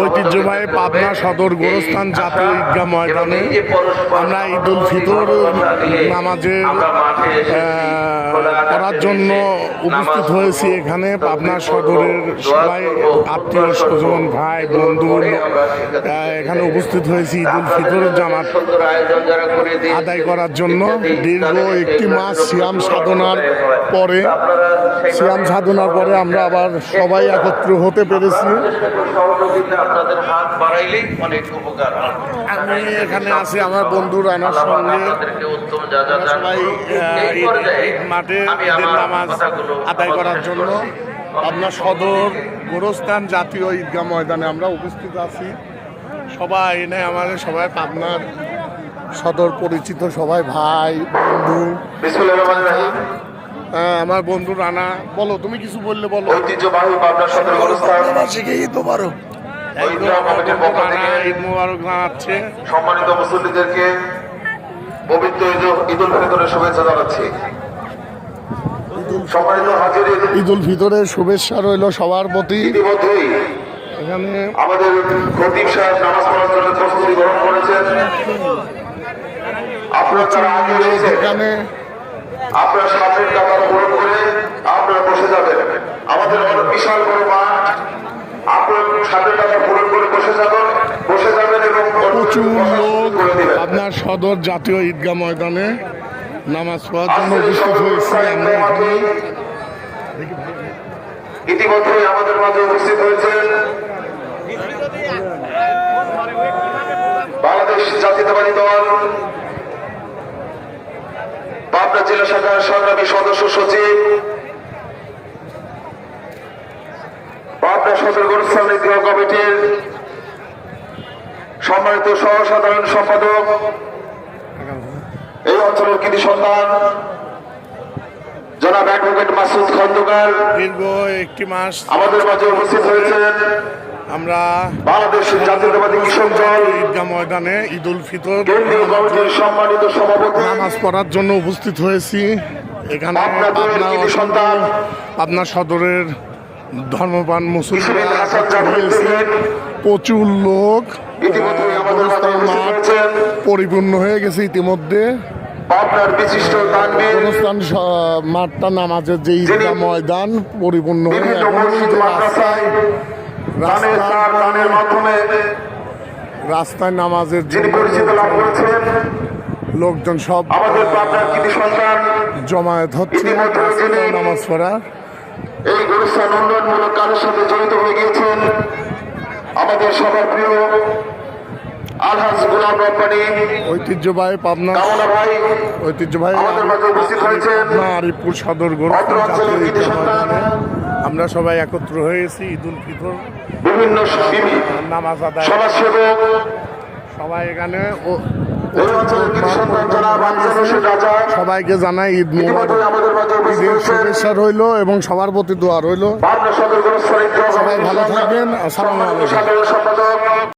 ঐতিহ্যবাহী পাবনা সদর গোরস্থান জাতীয় ঈদগাহ ময়দানে আমরা ঈদ উল ফিতর নামাজের করার জন্য উপস্থিত হয়েছি এখানে। পাবনা সদরের সবাই আত্মীয় স্বজন, ভাই, বন্ধু এখানে উপস্থিত হয়েছি ঈদ উল ফিতর জামাত আদায় করার জন্য। দীর্ঘ একটি মাস সিয়াম সাধনার পরে, সিয়াম সাধনার পরে আমরা আবার সবাই একত্র হতে পেরেছি। আপনাদের হাত বাড়াইলেই অনেক উপকার আমি এখানে আছি আমার বন্ধু রানার সঙ্গে। সবাই মাঠে নামাজ আদায় করার জন্য আপনার সদর গোরস্থান জাতীয় ঈদগাহ ময়দানে আমরা উপস্থিত আছি। সবাই এনে আমাদের সবাই পাবনার সদর পরিচিত সবাই ভাই বন্ধু। বিসমুল্লাহির রহমানির রহিম। হ্যাঁ, আমার বন্ধু রানা বলো তুমি কিছু বললে বলো। ঐতিহ্যবাহী পাবনা সদর গোরস্থান। রানা ঈদ মোবারক জানাচ্ছে। সম্মানিত মুসল্লিদেরকে পবিত্র ঈদ ঈদ উল ফিতরের শুভেচ্ছা জানাচ্ছি। সম্মানিত হাজির ঈদ উল ফিতরের শুভেচ্ছা রইল সবার প্রতি। এখানে আমাদের খতিব সাহেব নামাজ পড়ার জন্য প্রস্তুতি গ্রহণ করেছেন। আপনারা এসেছেন এখানে আপনার সামনের টাকা পূরণ করে আপনারা বসে যাবেন। আমাদের অনেক বিশাল বড় মাঠ প্রচুর লোক আপনার সদর জাতীয় ঈদগাহ ময়দানে নামাজ পড়ার জন্য উপস্থিত হয়েছি আমরা ইতিমধ্যে আমাদের মাঝে উপস্থিত হয়েছেন বাংলাদেশ জাতীয়তাবাদী দল পাবনা জেলা শাখার সংগ্রামী সদস্য সচিব পাবনা সদর গোরস্থান কমিটির সম্মানিত সহ সাধারণ সম্পাদক এই অঞ্চলের কৃতি সন্তান জনাব অ্যাডভোকেট মাসুদ খন্দকার। দীর্ঘ একটি মাস আমাদের মাঝে উপস্থিত হয়েছেন আমরা বাংলাদেশ জাতীয়তাবাদী কৃষক দল ঈদগাহ ময়দানে ঈদ উল ফিতর কেন্দ্রীয় কমিটির সম্মানিত সভাপতি। নামাজ পড়ার জন্য উপস্থিত হয়েছি। এখানে আপনাদের পাবনা সন্তান। পাবনা সদরের ধর্মপান মুসলমান প্রচুর লোক পরিপূর্ণ হয়ে গেছে ইতিমধ্যে। বিশিষ্ট অনুষ্ঠান মাঠটা নামাজের যে ঈদগাহ ময়দান পরিপূর্ণ হয়ে বিভিন্ন এখন মসজিদ যে মাদ্রাসায় দানের তার দানের মাধ্যমে রাস্তায় নামাজের লোকজন সব জমায়েত হচ্ছে। নামাজ পড়া। এই গুরুস্থান উন্নয়নমূলক কাজের সাথে জড়িত হয়ে গিয়েছেন আমাদের সবার প্রিয় আলহাজ গোলাম রব্বানি। ঐতিহ্যবাহী পাবনা কামনা ভাই ঐতিহ্যবাহী উপস্থিত হয়েছেন। আরিফপুর সদর আমরা সবাই একত্র হয়েছি ঈদ উল ফিতর। বিভিন্ন নামাজ আদায় সমাজসেবক সবাই এখানে সবাইকে জানাই ঈদ ঈদের শুভেচ্ছা রইল এবং সবার প্রতি দোয়া রইল। সবাই ভালো থাকবেন। আসসালামু আলাইকুম।